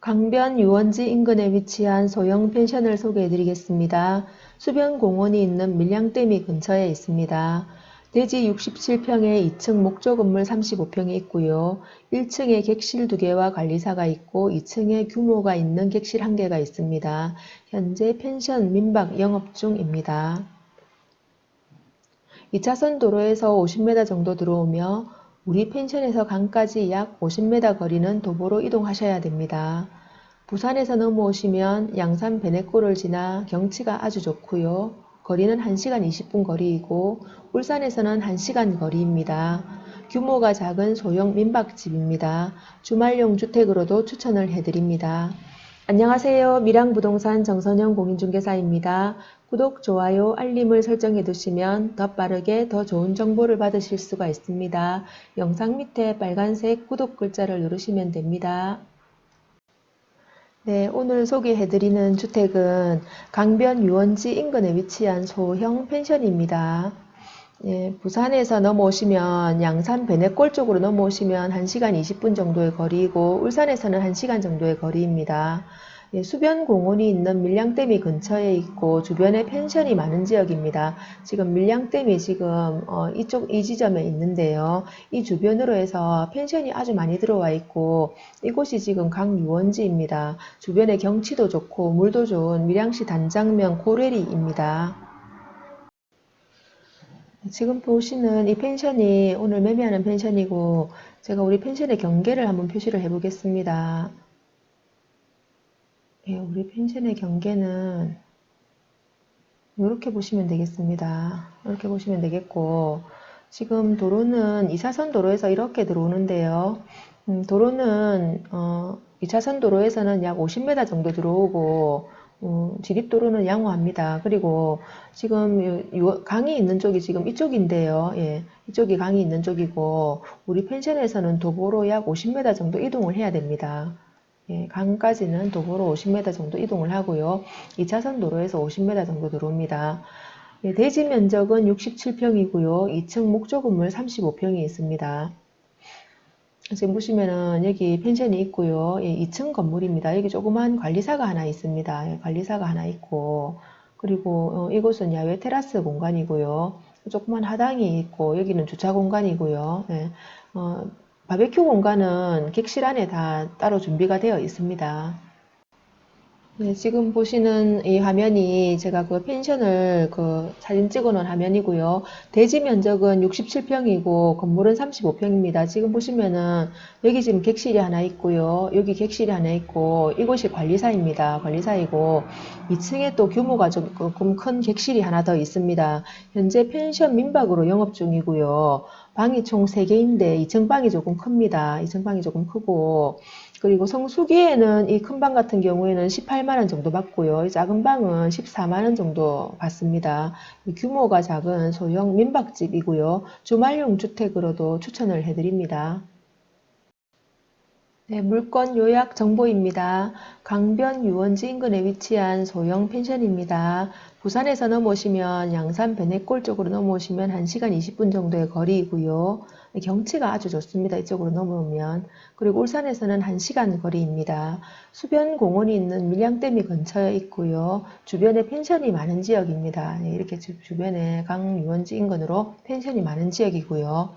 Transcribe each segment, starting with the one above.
강변 유원지 인근에 위치한 소형 펜션을 소개해 드리겠습니다. 수변 공원이 있는 밀양댐이 근처에 있습니다. 대지 67평에 2층 목조 건물 35평이 있고요. 1층에 객실 2개와 관리사가 있고 2층에 규모가 있는 객실 1개가 있습니다. 현재 펜션 민박 영업 중입니다. 2차선 도로에서 50m 정도 들어오며 우리 펜션에서 강까지 약 50m 거리는 도보로 이동하셔야 됩니다. 부산에서 넘어오시면 양산 베네골을 지나 경치가 아주 좋고요. 거리는 1시간 20분 거리이고 울산에서는 1시간 거리입니다. 규모가 작은 소형 민박집입니다. 주말용 주택으로도 추천을 해드립니다. 안녕하세요. 밀양부동산 정선영 공인중개사입니다. 구독, 좋아요, 알림을 설정해 두시면 더 빠르게 더 좋은 정보를 받으실 수가 있습니다. 영상 밑에 빨간색 구독 글자를 누르시면 됩니다. 네, 오늘 소개해 드리는 주택은 강변 유원지 인근에 위치한 소형 펜션입니다. 예, 부산에서 넘어오시면 양산 베네골 쪽으로 넘어오시면 1시간 20분 정도의 거리이고 울산에서는 1시간 정도의 거리입니다. 예, 수변 공원이 있는 밀양댐이 근처에 있고 주변에 펜션이 많은 지역입니다. 지금 밀양댐이 지금 어, 이쪽 이 지점에 있는데요. 이 주변으로 해서 펜션이 아주 많이 들어와 있고 이곳이 지금 강 유원지입니다. 주변에 경치도 좋고 물도 좋은 밀양시 단장면 고래리입니다. 지금 보시는 이 펜션이 오늘 매매하는 펜션이고 제가 우리 펜션의 경계를 한번 표시를 해 보겠습니다. 예, 우리 펜션의 경계는 이렇게 보시면 되겠습니다. 이렇게 보시면 되겠고 지금 도로는 2차선 도로에서 이렇게 들어오는데요. 음, 도로는 어, 2차선 도로에서는 약 50m 정도 들어오고 음, 지립도로는 양호합니다. 그리고 지금 강이 있는 쪽이 지금 이쪽인데요. 예, 이쪽이 강이 있는 쪽이고 우리 펜션에서는 도보로 약 50m 정도 이동을 해야 됩니다. 예, 강까지는 도보로 50m 정도 이동을 하고요. 2차선 도로에서 50m 정도 들어옵니다. 예, 대지 면적은 67평이고요. 2층 목조 건물 35평이 있습니다. 지금 보시면은 여기 펜션이 있고요. 예, 2층 건물입니다. 여기 조그만 관리사가 하나 있습니다. 예, 관리사가 하나 있고 그리고 어, 이곳은 야외 테라스 공간이고요. 조그만 하당이 있고 여기는 주차 공간이고요. 예, 어, 바베큐 공간은 객실 안에 다 따로 준비가 되어 있습니다. 네, 지금 보시는 이 화면이 제가 그 펜션을 그 사진 찍어 놓은 화면이고요. 대지 면적은 67평이고 건물은 35평입니다. 지금 보시면은 여기 지금 객실이 하나 있고요. 여기 객실이 하나 있고 이곳이 관리사입니다. 관리사이고 2층에 또 규모가 조금 큰 객실이 하나 더 있습니다. 현재 펜션 민박으로 영업 중이고요. 방이 총 3개인데 2층 방이 조금 큽니다. 2층 방이 조금 크고 그리고 성수기에는 이 큰 방 같은 경우에는 18만 원 정도 받고요. 이 작은 방은 14만 원 정도 받습니다. 이 규모가 작은 소형 민박집이고요. 주말용 주택으로도 추천을 해드립니다. 네, 물건 요약 정보입니다. 강변 유원지 인근에 위치한 소형 펜션입니다. 부산에서 넘어오시면 양산 베네골 쪽으로 넘어오시면 1시간 20분 정도의 거리이고요. 경치가 아주 좋습니다. 이쪽으로 넘어오면. 그리고 울산에서는 1시간 거리입니다. 수변 공원이 있는 밀양댐이 근처에 있고요. 주변에 펜션이 많은 지역입니다. 네, 이렇게 주- 주변에 강 유원지 인근으로 펜션이 많은 지역이고요.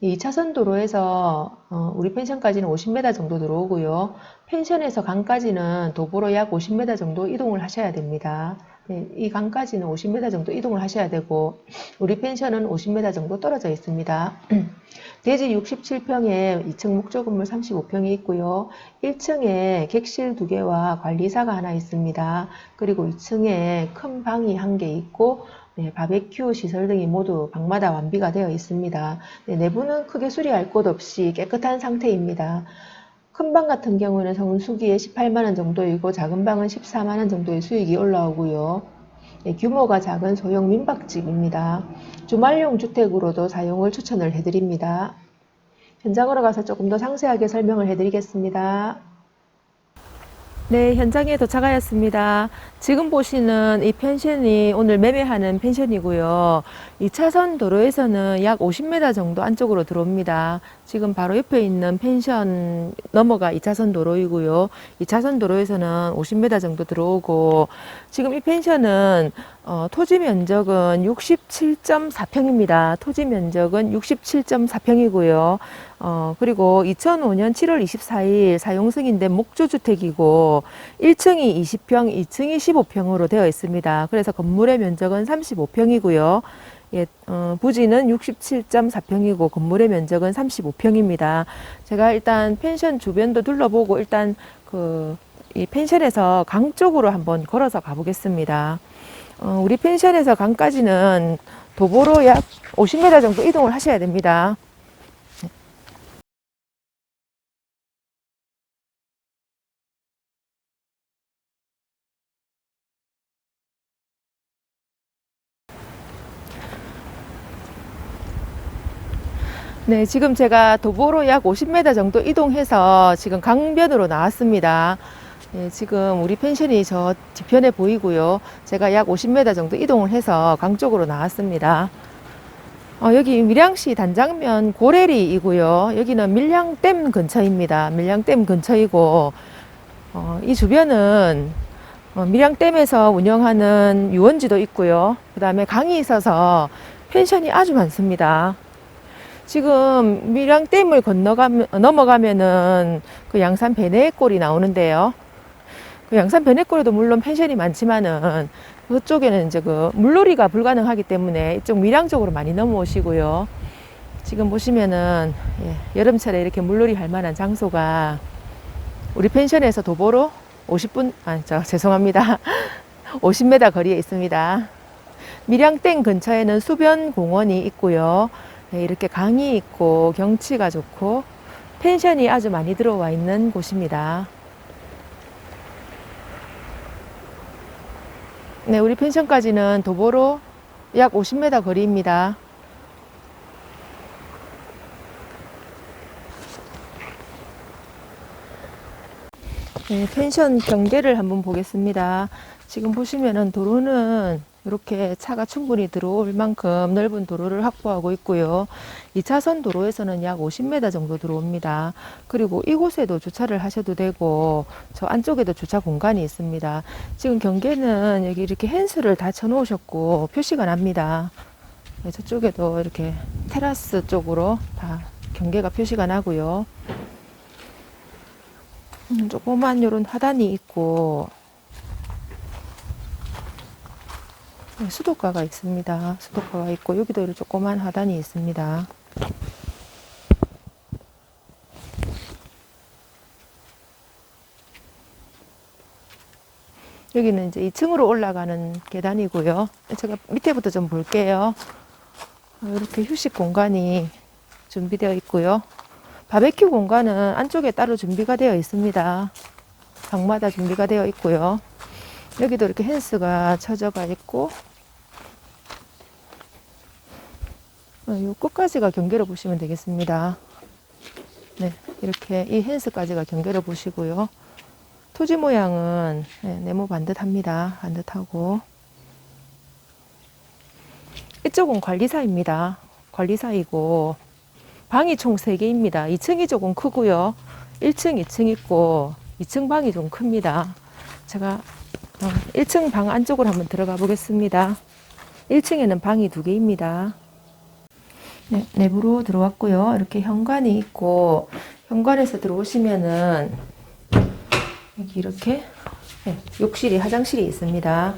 이 2차선 도로에서 어, 우리 펜션까지는 50m 정도 들어오고요. 펜션에서 강까지는 도보로 약 50m 정도 이동을 하셔야 됩니다. 네, 이 강까지는 50m 정도 이동을 하셔야 되고 우리 펜션은 50m 정도 떨어져 있습니다. 대지 67평에 2층 목조 건물 35평이 있고요. 1층에 객실 2개와 관리사가 하나 있습니다. 그리고 2층에 큰 방이 한 개 있고 네, 바베큐 시설 등이 모두 방마다 완비가 되어 있습니다. 네, 내부는 크게 수리할 곳 없이 깨끗한 상태입니다. 큰 방 같은 경우는 성수기에 18만원 정도이고 작은 방은 14만원 정도의 수익이 올라오고요. 네, 규모가 작은 소형 민박집입니다. 주말용 주택으로도 사용을 추천을 해드립니다. 현장으로 가서 조금 더 상세하게 설명을 해드리겠습니다. 네, 현장에 도착하였습니다. 지금 보시는 이 펜션이 오늘 매매하는 펜션이고요. 2차선 도로에서는 약 50m 정도 안쪽으로 들어옵니다. 지금 바로 옆에 있는 펜션 넘어가 2차선 도로이고요. 2차선 도로에서는 50m 정도 들어오고 지금 이 펜션은 어, 토지 면적은 67.4평입니다. 토지 면적은 67.4평이고요. 어, 그리고 2005년 7월 24일 사용 승인된 목조주택이고 1층이 20평, 2층이 15평으로 되어 있습니다. 그래서 건물의 면적은 35평이고요. 예, 어, 부지는 67.4평이고 건물의 면적은 35평입니다. 제가 일단 펜션 주변도 둘러보고 일단 그 이 펜션에서 강 쪽으로 한번 걸어서 가보겠습니다. 어, 우리 펜션에서 강까지는 도보로 약 50m 정도 이동을 하셔야 됩니다. 네, 지금 제가 도보로 약 50m 정도 이동해서 지금 강변으로 나왔습니다. 예, 지금 우리 펜션이 저 뒤편에 보이고요. 제가 약 50m 정도 이동을 해서 강 쪽으로 나왔습니다. 어, 여기 밀양시 단장면 고래리이고요. 여기는 밀양댐 근처입니다. 밀양댐 근처이고 어, 이 주변은 어, 밀양댐에서 운영하는 유원지도 있고요. 그 다음에 강이 있어서 펜션이 아주 많습니다. 지금 밀양댐을 건너가면 넘어가면은 그 양산 베네골이 나오는데요. 그 양산 베네골에도 물론 펜션이 많지만은 그쪽에는 이제 그 물놀이가 불가능하기 때문에 이쪽 밀양 쪽으로 많이 넘어오시고요. 지금 보시면은 예, 여름철에 이렇게 물놀이 할 만한 장소가 우리 펜션에서 도보로 50분 아, 저 죄송합니다. 50m 거리에 있습니다. 밀양댐 근처에는 수변 공원이 있고요. 네, 이렇게 강이 있고 경치가 좋고 펜션이 아주 많이 들어와 있는 곳입니다. 네, 우리 펜션까지는 도보로 약 50m 거리입니다. 네, 펜션 경계를 한번 보겠습니다. 지금 보시면은 도로는 이렇게 차가 충분히 들어올 만큼 넓은 도로를 확보하고 있고요. 2차선 도로에서는 약 50m 정도 들어옵니다. 그리고 이곳에도 주차를 하셔도 되고 저 안쪽에도 주차 공간이 있습니다. 지금 경계는 여기 이렇게 헨스를 다 쳐놓으셨고 표시가 납니다. 네, 저쪽에도 이렇게 테라스 쪽으로 다 경계가 표시가 나고요. 음, 조그만 이런 하단이 있고 네, 수도가가 있습니다. 수도가가 있고 여기도 이렇게 조그만 하단이 있습니다. 여기는 이제 2층으로 올라가는 계단이고요. 제가 밑에부터 좀 볼게요. 이렇게 휴식 공간이 준비되어 있고요. 바베큐 공간은 안쪽에 따로 준비가 되어 있습니다. 방마다 준비가 되어 있고요. 여기도 이렇게 헨스가 쳐져가 있고 이 어, 끝까지가 경계로 보시면 되겠습니다. 네, 이렇게 이 헨스까지가 경계로 보시고요. 토지 모양은 네, 네모 반듯합니다. 반듯하고 이쪽은 관리사입니다. 관리사이고 방이 총 3개입니다. 2층이 조금 크고요. 1층, 2층 있고 2층 방이 좀 큽니다. 제가 1층 어, 방 안쪽으로 한번 들어가 보겠습니다. 1층에는 방이 2개입니다. 네, 내부로 들어왔고요. 이렇게 현관이 있고 현관에서 들어오시면은 여기 이렇게 네, 욕실이 화장실이 있습니다.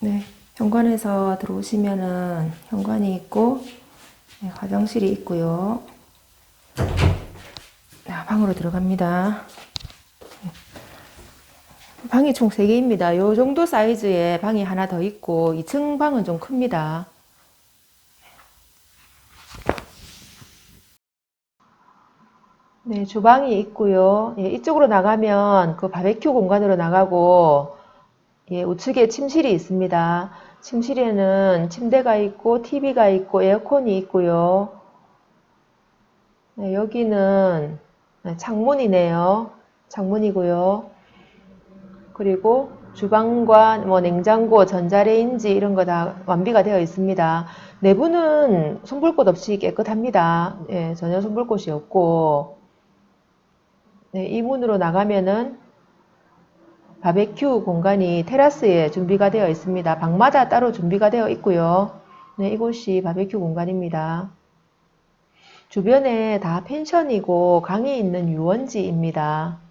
네, 현관에서 들어오시면은 현관이 있고 네, 화장실이 있고요. 네, 방으로 들어갑니다. 방이 총 3개입니다. 요 정도 사이즈의 방이 하나 더 있고 2층 방은 좀 큽니다. 네, 주방이 있고요. 예, 이쪽으로 나가면 그 바베큐 공간으로 나가고 예, 우측에 침실이 있습니다. 침실에는 침대가 있고 TV가 있고 에어컨이 있고요. 네, 여기는 네, 창문이네요. 창문이고요. 그리고 주방과 뭐 냉장고, 전자레인지 이런 거 다 완비가 되어 있습니다. 내부는 손볼 곳 없이 깨끗합니다. 예, 전혀 손볼 곳이 없고 네, 이 문으로 나가면은 바베큐 공간이 테라스에 준비가 되어 있습니다. 방마다 따로 준비가 되어 있고요. 네, 이곳이 바베큐 공간입니다. 주변에 다 펜션이고 강이 있는 유원지입니다.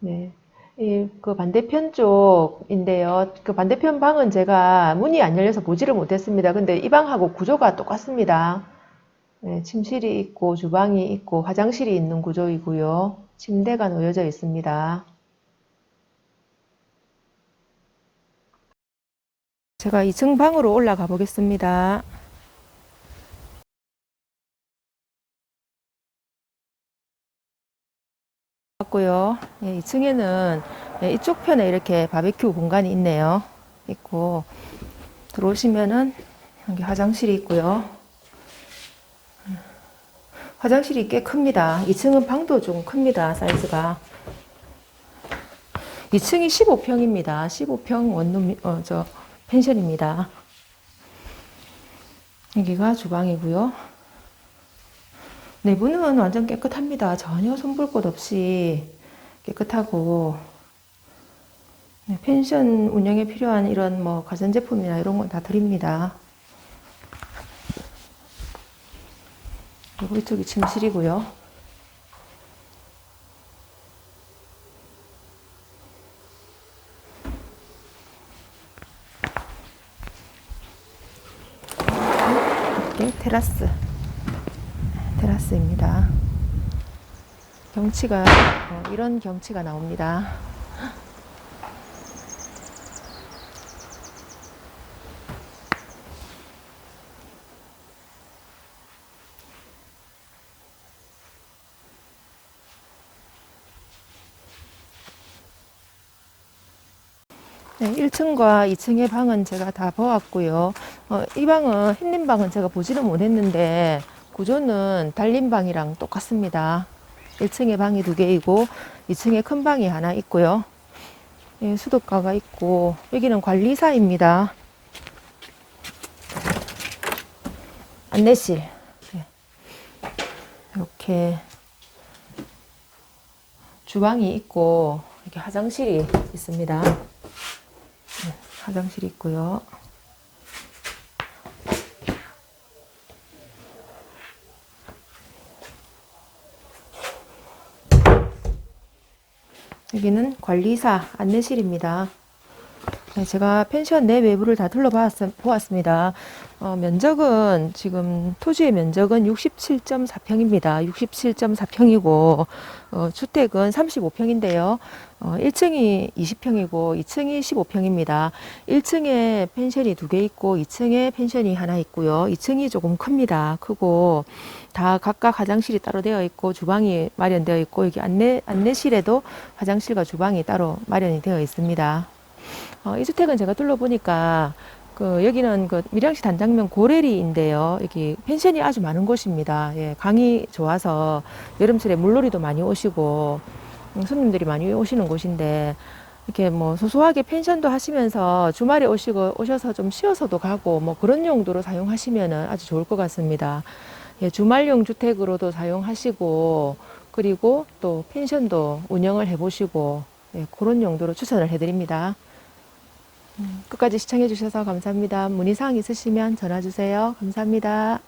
네. 이, 그 반대편 쪽인데요. 그 반대편 방은 제가 문이 안 열려서 보지를 못했습니다. 근데 이 방하고 구조가 똑같습니다. 네, 침실이 있고 주방이 있고 화장실이 있는 구조이고요. 침대가 놓여져 있습니다. 제가 2층 방으로 올라가 보겠습니다. 고요. 예, 2층에는 예, 이쪽 편에 이렇게 바베큐 공간이 있네요. 있고 들어오시면은 여기 화장실이 있고요. 화장실이 꽤 큽니다. 2층은 방도 좀 큽니다. 사이즈가. 2층이 15평입니다. 15평 원룸 어, 저 펜션입니다. 여기가 주방이고요. 내부는 완전 깨끗합니다. 전혀 손볼 것 없이 깨끗하고 네, 펜션 운영에 필요한 이런 뭐 가전제품이나 이런 건 다 드립니다. 그리고 이쪽이 침실이고요. 이렇게 테라스. 테라스입니다. 경치가 어, 이런 경치가 나옵니다. 네, 1층과 2층의 방은 제가 다 보았고요. 어, 이 방은 햇님 방은 제가 보지는 못했는데 구조는 달림방이랑 똑같습니다. 1층에 방이 두 개이고 2층에 큰 방이 하나 있고요. 예, 수도가가 있고 여기는 관리사입니다. 안내실 예. 이렇게 주방이 있고 이렇게 화장실이 있습니다. 예, 화장실이 있고요. 여기는 관리사 안내실입니다. 네, 제가 펜션 내 외부를 다 둘러보았습니다. 어, 면적은 지금 토지의 면적은 67.4평입니다. 67.4평이고 어, 주택은 35평인데요. 어, 1층이 20평이고 2층이 15평입니다. 1층에 펜션이 두 개 있고 2층에 펜션이 하나 있고요. 2층이 조금 큽니다. 크고 다 각각 화장실이 따로 되어 있고 주방이 마련되어 있고 여기 안내 안내실에도 화장실과 주방이 따로 마련이 되어 있습니다. 어, 이 주택은 제가 둘러보니까 그 여기는 그 밀양시 단장면 고래리인데요. 여기 펜션이 아주 많은 곳입니다. 예, 강이 좋아서 여름철에 물놀이도 많이 오시고 음, 손님들이 많이 오시는 곳인데 이렇게 뭐 소소하게 펜션도 하시면서 주말에 오시고 오셔서 좀 쉬어서도 가고 뭐 그런 용도로 사용하시면은 아주 좋을 것 같습니다. 예, 주말용 주택으로도 사용하시고 그리고 또 펜션도 운영을 해보시고 예, 그런 용도로 추천을 해드립니다. 음, 끝까지 시청해 주셔서 감사합니다. 문의사항 있으시면 전화 주세요. 감사합니다.